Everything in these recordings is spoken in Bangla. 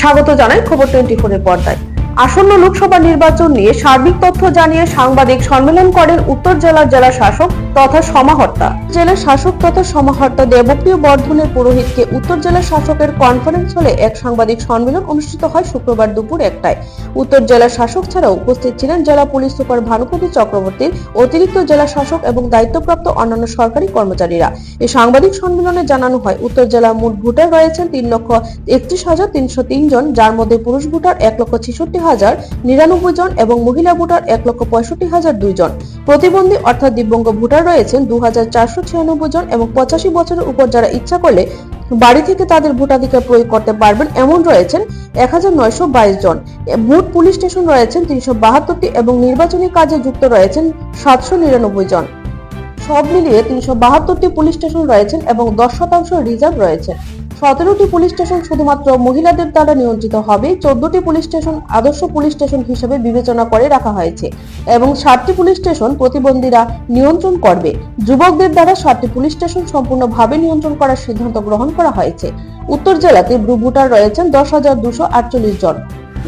স্বাগত জানাই খবর টোয়েন্টি ফোরের পর্দায়। আসন্ন লোকসভা নির্বাচন নিয়ে সার্বিক তথ্য জানিয়ে সাংবাদিক সম্মেলন করেন উত্তর জেলার জেলা শাসক তথা সমাহর্তা। জেলার শাসক তথা সমাহর্তা দেবপ্রিয় বর্ধনের পুরোহিতকে উত্তর জেলার শাসকের কনফারেন্স হলে এক সাংবাদিক সম্মেলন অনুষ্ঠিত হয় শুক্রবার দুপুর একটায়। উত্তর জেলার শাসক ছাড়াও উপস্থিত ছিলেন জেলা পুলিশ সুপার ভানুপতি চক্রবর্তী অতিরিক্ত জেলা শাসক এবং দায়িত্বপ্রাপ্ত অন্যান্য সরকারি কর্মচারীরা। এই সাংবাদিক সম্মেলনে জানানো হয়, উত্তর জেলার মোট ভোটার রয়েছেন তিন লক্ষ একত্রিশ হাজার তিনশো তিন জন, যার মধ্যে পুরুষ ভোটার এক লক্ষ ছেষট্টি হাজার, নিরানব্বই জন এবং মহিলা ভোটার এক লক্ষ পঁয়ষট্টি হাজার দুই জন। প্রতিবন্ধী অর্থাৎ দিব্যাঙ্গ ভোটার রয়েছেন দু হাজার চারশো ছিয়ানব্বই জন এবং পঁচাশি বছরের উপর যারা ইচ্ছা করলে বাড়ি থেকে তাদের ভোটাধিকার প্রয়োগ করতে পারবেন, এমন রয়েছেন এক হাজার নয়শো বাইশ জন। মোট পুলিশ স্টেশন রয়েছেন তিনশো বাহাত্তরটি এবং নির্বাচনী কাজে যুক্ত রয়েছেন সাতশো নিরানব্বই জন। সব মিলিয়ে তিনশো বাহাত্তরটি পুলিশ স্টেশন রয়েছেন এবং দশ শতাংশ রিজার্ভ রয়েছে। সতেরোটি পুলিশ স্টেশন শুধুমাত্র মহিলাদের দ্বারা নিয়ন্ত্রিত হবে, চোদ্দটি পুলিশ স্টেশন আদর্শ পুলিশ স্টেশন হিসেবে বিবেচনা করে রাখা হয়েছে এবং ষাটটি পুলিশ স্টেশন প্রতিবন্ধীরা নিয়ন্ত্রণ করবে। যুবকদের দ্বারা ষাটটি পুলিশ স্টেশন সম্পূর্ণভাবে নিয়ন্ত্রণ করার সিদ্ধান্ত গ্রহণ করা হয়েছে। উত্তর জেলাতে ভোটার রয়েছেন দশ হাজার দুশো আটচল্লিশ জন।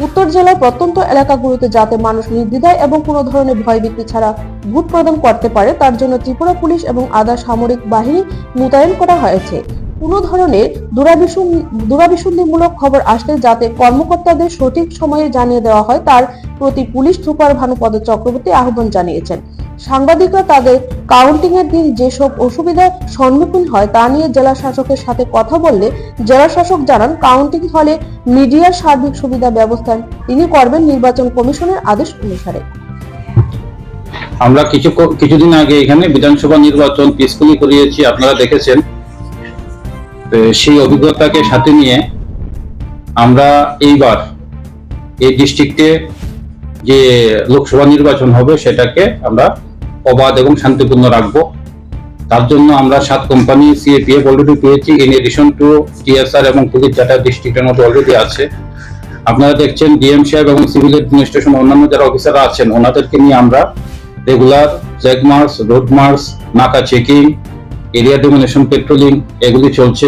উত্তর জেলার প্রত্যন্ত এলাকাগুলোতে যাতে মানুষ নির্দ্বিধায় এবং কোনো ধরনের ভয়ভীতি ছাড়া ভোট প্রদান করতে পারে, তার জন্য ত্রিপুরা পুলিশ এবং আধা সামরিক বাহিনী মোতায়েন করা হয়েছে। কোনো ধরনের দুরাবিসন- দুরাবিসন্ধিমূলক খবর আসলে যাতে কর্মকর্তাদের সঠিক সময়ে জানিয়ে দেওয়া হয়, তার প্রতি পুলিশ সুপার ভানুপদ চক্রবর্তী আহ্বান জানিয়েছেন। সাংবাদিকরা তাদের কাউন্টিং এর দিন যেসব অসুবিধার সম্মুখীন হয় তা নিয়ে জেলা শাসকের সাথে কথা বললে জেলা শাসক জানান, কাউন্টিং হলে মিডিয়ার সার্বিক সুবিধা ব্যবস্থা তিনি করবেন নির্বাচন কমিশনের আদেশ অনুসারে। আমরা কিছু কিছুদিন আগে এখানে বিধানসভা নির্বাচন পিসফুলি করিয়েছি, আপনারা দেখেছেন। সেই অভিজ্ঞতাকে সাথে নিয়ে আমরা এইবার এই ডিস্ট্রিক্টে যে লোকসভা নির্বাচন হবে সেটাকে আমরা অবাধ এবং শান্তিপূর্ণ রাখব। তার জন্য আমরা সাত কোম্পানি সিএপিএফ অলরেডি পেয়েছি। ইন এডিশন টু টিএসআর এবং পুলিশ যাটা ডিস্ট্রিক্টের মধ্যে অলরেডি আছে। আপনারা দেখছেন ডিএম সাহেব এবং সিভিল অ্যাডমিনিস্ট্রেশন অন্যান্য যারা অফিসাররা আছেন, ওনাদেরকে নিয়ে আমরা রেগুলার চেক মার্চ রোড নাকা চেকিং এরিয়া ডোমিনেশন পেট্রোলিং এগুলি চলছে।